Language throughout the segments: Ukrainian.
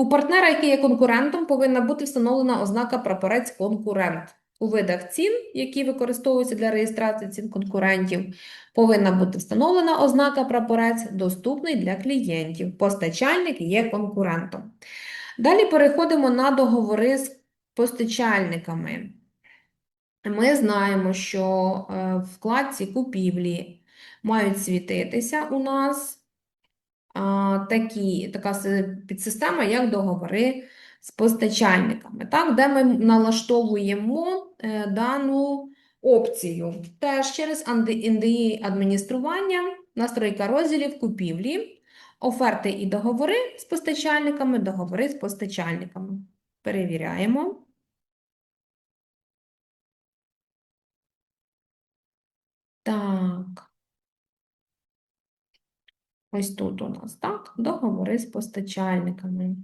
У партнера, який є конкурентом, повинна бути встановлена ознака прапорець конкурент. У видах цін, які використовуються для реєстрації цін конкурентів, повинна бути встановлена ознака прапорець доступний для клієнтів. Постачальник є конкурентом. Далі переходимо на договори з постачальниками. Ми знаємо, що е, вкладці купівлі мають світитися у нас такі, така підсистема, як договори з постачальниками, так, де ми налаштовуємо е, дану опцію. Теж через NDI адміністрування, настройка розділів купівлі, оферти і договори з постачальниками, договори з постачальниками. Перевіряємо. Так. Ось тут у нас, так, договори з постачальниками.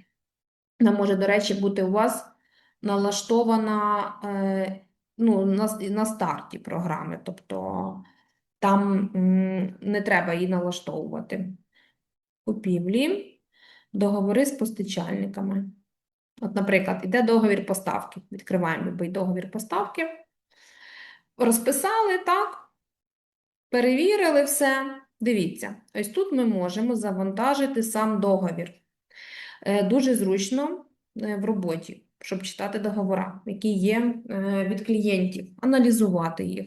Вона може, до речі, бути у вас налаштована е, ну, на, на старті програми, тобто там не треба її налаштовувати. Купівлі, договори з постачальниками. От, наприклад, іде договір поставки. Відкриваємо любий договір поставки. Розписали, так? Перевірили все. Дивіться, ось тут ми можемо завантажити сам договір. Е, Дуже зручно е, в роботі, щоб читати договори, які є е, від клієнтів, аналізувати їх.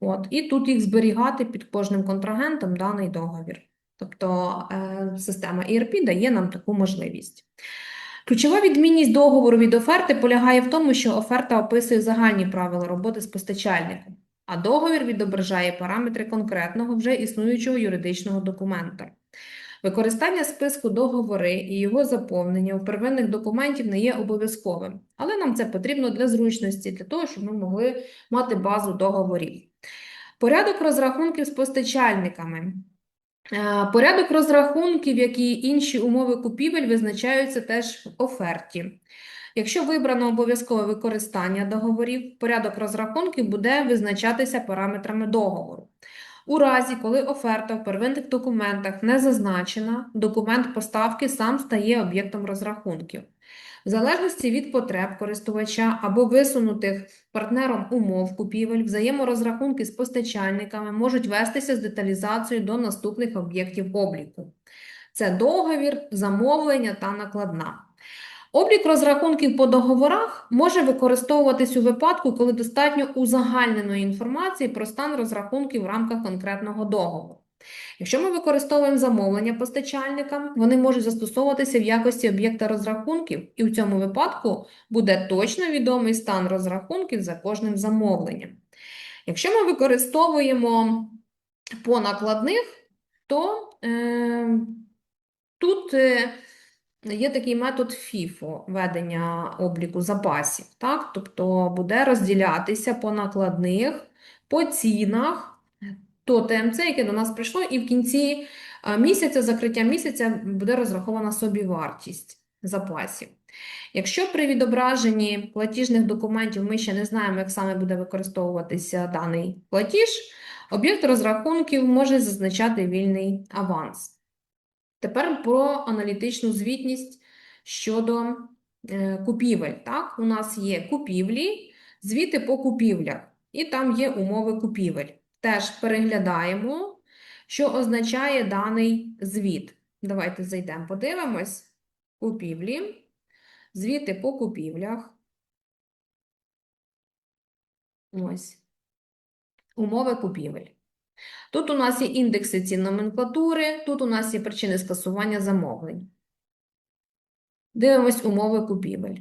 От, і тут їх зберігати під кожним контрагентом даний договір. Тобто система ERP дає нам таку можливість. Ключова відмінність договору від оферти полягає в тому, що оферта описує загальні правила роботи з постачальником, а договір відображає параметри конкретного вже існуючого юридичного документа. Використання списку договори і його заповнення у первинних документів не є обов'язковим, але нам це потрібно для зручності, для того, щоб ми могли мати базу договорів. Порядок розрахунків з постачальниками. Е, Порядок розрахунків, як і інші умови купівель, визначаються теж в оферті. Якщо вибрано обов'язкове використання договорів, порядок розрахунків буде визначатися параметрами договору. У разі, коли оферта в первинних документах не зазначена, документ поставки сам стає об'єктом розрахунків. В залежності від потреб користувача або висунутих партнером умов купівель, взаєморозрахунки з постачальниками можуть вестися з деталізацією до наступних об'єктів обліку. Це договір, замовлення та накладна. Облік розрахунків по договорах може використовуватись у випадку, коли достатньо узагальненої інформації про стан розрахунків в рамках конкретного договору. Якщо ми використовуємо замовлення постачальникам, вони можуть застосовуватися в якості об'єкта розрахунків, і в цьому випадку буде точно відомий стан розрахунків за кожним замовленням. Якщо ми використовуємо по накладних, то е, тут е, є такий метод FIFO ведення обліку запасів. Так? Тобто буде розділятися по накладних, по цінах, то ТМЦ, яке до нас прийшло, і в кінці е, місяця, закриття місяця, буде розрахована собівартість запасів. Якщо при відображенні платіжних документів ми ще не знаємо, як саме буде використовуватися даний платіж, об'єкт розрахунків може зазначати вільний аванс. Тепер про аналітичну звітність щодо е, купівель. Так? У нас є купівлі, звіти по купівлях, і там є умови купівель. Теж переглядаємо, що означає даний звіт. Давайте зайдемо, подивимось. Купівлі, звіти по купівлях. Ось. Умови купівель. Тут у нас є індекси цін номенклатури, тут у нас є причини скасування замовлень. Дивимось умови купівель.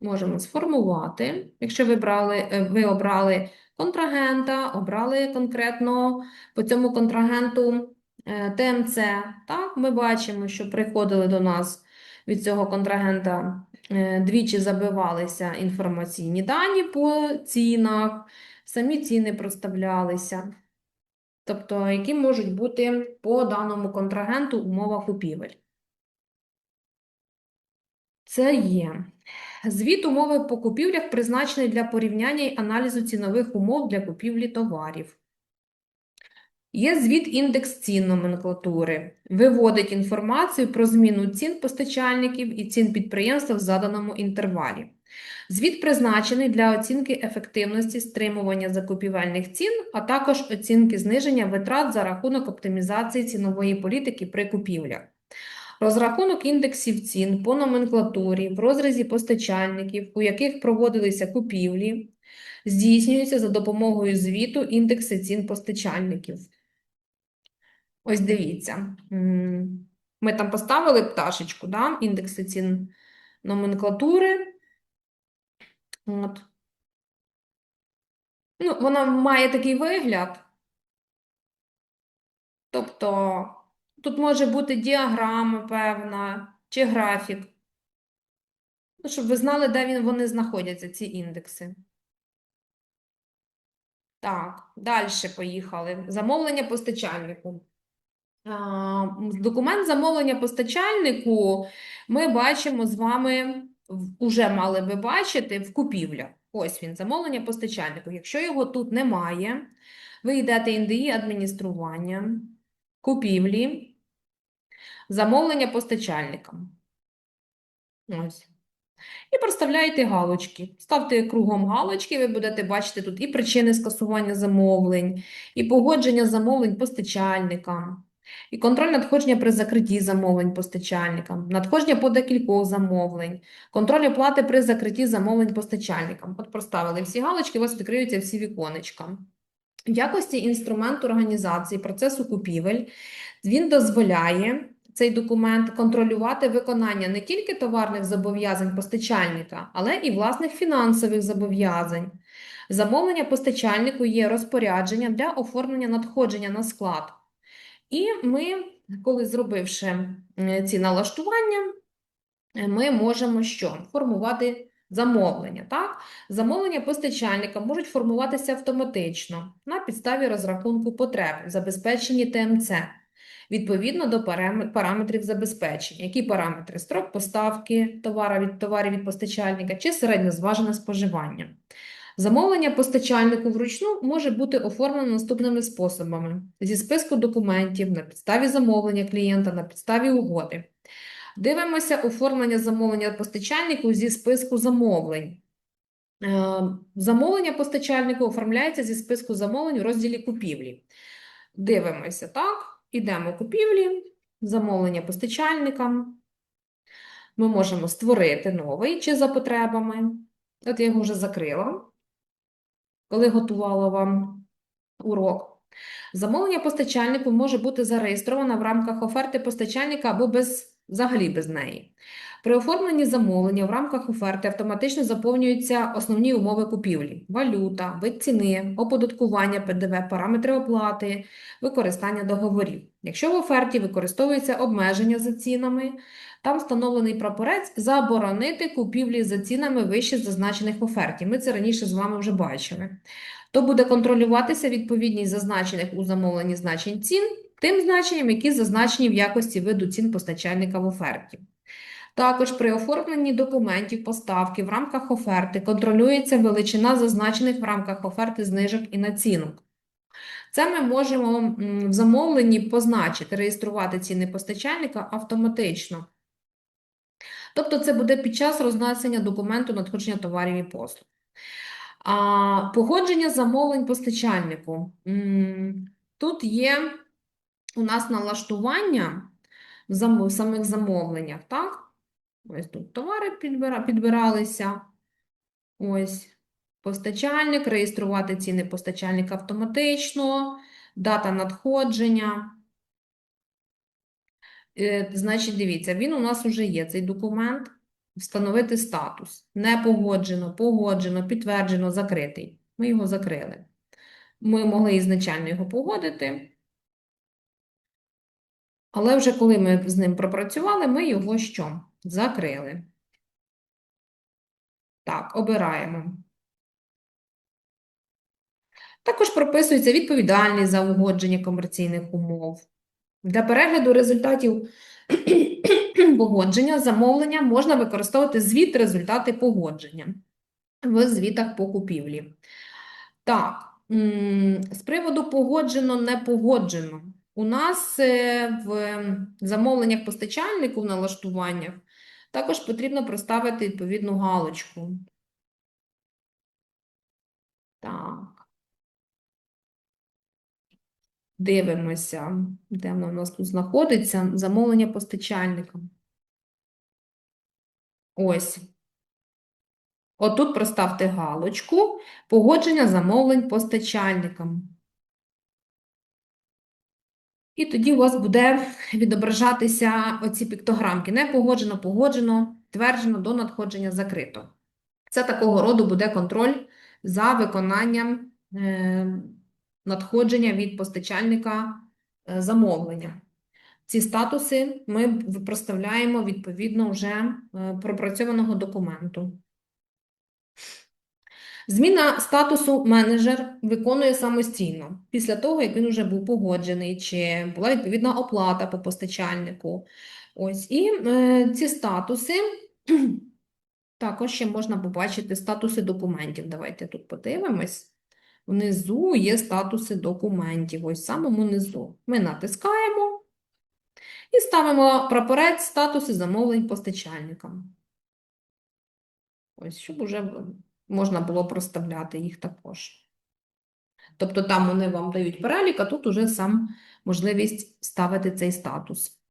Можемо сформувати. Якщо ви, брали, е, ви обрали контрагента, обрали конкретно по цьому контрагенту е, ТМЦ, так, ми бачимо, що приходили до нас від цього контрагента, е, двічі забивалися інформаційні дані по цінах, самі ціни проставлялися. Тобто, які можуть бути по даному контрагенту умова купівель. Це є. Звіт умови по купівлях призначений для порівняння і аналізу цінових умов для купівлі товарів. Є звіт індекс цін номенклатури. Виводить інформацію про зміну цін постачальників і цін підприємства в заданому інтервалі. Звіт призначений для оцінки ефективності стримування закупівельних цін, а також оцінки зниження витрат за рахунок оптимізації цінової політики при купівлях. Розрахунок індексів цін по номенклатурі в розрізі постачальників, у яких проводилися купівлі, здійснюється за допомогою звіту індекси цін постачальників. Ось дивіться. Ми там поставили пташечку, да? індекси цін номенклатури. От. Ну, вона має такий вигляд. Тобто, тут може бути діаграма певна чи графік. Ну, щоб ви знали, де вони знаходяться, ці індекси. Так, далі поїхали. Замовлення постачальнику. Документ замовлення постачальнику ми бачимо з вами, в- уже мали би бачити в купівлях. Ось він, замовлення постачальнику. Якщо його тут немає, ви йдете індії адміністрування, купівлі, замовлення постачальникам. Ось. І проставляєте галочки. Ставте кругом галочки, ви будете бачити тут і причини скасування замовлень, і погодження замовлень постачальникам, і контроль надходження при закритті замовлень постачальникам, надходження по декількох замовлень, контроль оплати при закритті замовлень постачальникам. От проставили всі галочки, у вас відкриються всі віконечка. В якості інструменту організації процесу купівель він дозволяє цей документ контролювати виконання не тільки товарних зобов'язань постачальника, але і власних фінансових зобов'язань. Замовлення постачальнику є розпорядженням для оформлення надходження на склад. І ми, коли зробивши е, ці налаштування, е, ми можемо що? Формувати замовлення. Так? Замовлення постачальника можуть формуватися автоматично на підставі розрахунку потреб, забезпечені ТМЦ, відповідно до параметрів забезпечення. Які параметри? Строк поставки товара від товарів від постачальника чи середньозважене споживання. Замовлення постачальнику вручну може бути оформлено наступними способами: зі списку документів, на підставі замовлення клієнта, на підставі угоди. Дивимося оформлення замовлення постачальнику зі списку замовлень. Е, Замовлення постачальнику оформляється зі списку замовлень у розділі купівлі. Дивимося, так? Ідемо купівлі, замовлення постачальникам. Ми можемо створити новий чи за потребами. От я його вже закрила, коли готувала вам урок. Замовлення постачальнику може бути зареєстровано в рамках оферти постачальника або без, взагалі без неї. При оформленні замовлення в рамках оферти автоматично заповнюються основні умови купівлі: валюта, вид ціни, оподаткування ПДВ, параметри оплати, використання договорів. Якщо в оферті використовується обмеження за цінами, там встановлений прапорець заборонити купівлі за цінами вище зазначених в оферті. Ми це раніше з вами вже бачили. То буде контролюватися відповідність зазначених у замовленні значень цін тим значенням, які зазначені в якості виду цін постачальника в оферті. Також при оформленні документів поставки в рамках оферти контролюється величина зазначених в рамках оферти знижок і націнок. Це ми можемо в замовленні позначити, реєструвати ціни постачальника автоматично. Тобто це буде під час рознесення документу надходження товарів і послуг. А, погодження замовлень постачальнику. Тут є у нас налаштування в самих замовленнях, так? Ось тут товари підбиралися. Ось постачальник, реєструвати ціни постачальника автоматично, дата надходження. Е, Значить, дивіться, він у нас вже є, цей документ. Встановити статус. Не погоджено, погоджено, підтверджено, закритий. Ми його закрили. Ми могли ізначально його погодити. Але вже коли ми з ним пропрацювали, ми його що? Закрили. Так, обираємо. Також прописується відповідальність за угодження комерційних умов. Для перегляду результатів погодження замовлення можна використовувати звіт результати погодження в звітах по купівлі. Так, З приводу погоджено, не погоджено. У нас е, в замовленнях постачальнику в налаштуваннях також потрібно проставити відповідну галочку. Так. Дивимося, де воно у нас тут знаходиться. Замовлення постачальника. Ось. Отут проставте галочку погодження замовлень постачальникам. І тоді у вас буде відображатися оці піктограмки. Не погоджено, погоджено, тверджено до надходження закрито. Це такого роду буде контроль за виконанням е, надходження від постачальника е, замовлення. Ці статуси ми проставляємо відповідно вже е, пропрацьованого документу. Зміна статусу менеджер виконує самостійно після того, як він вже був погоджений, чи була відповідна оплата по постачальнику. Ось і е, ці статуси також ще можна побачити статуси документів. Давайте тут подивимось. Внизу є статуси документів. Ось в самому низу. Ми натискаємо і ставимо прапорець статуси замовлень постачальникам. Ось, щоб уже можна було проставляти їх також. Тобто там вони вам дають перелік, а тут уже сам можливість ставити цей статус.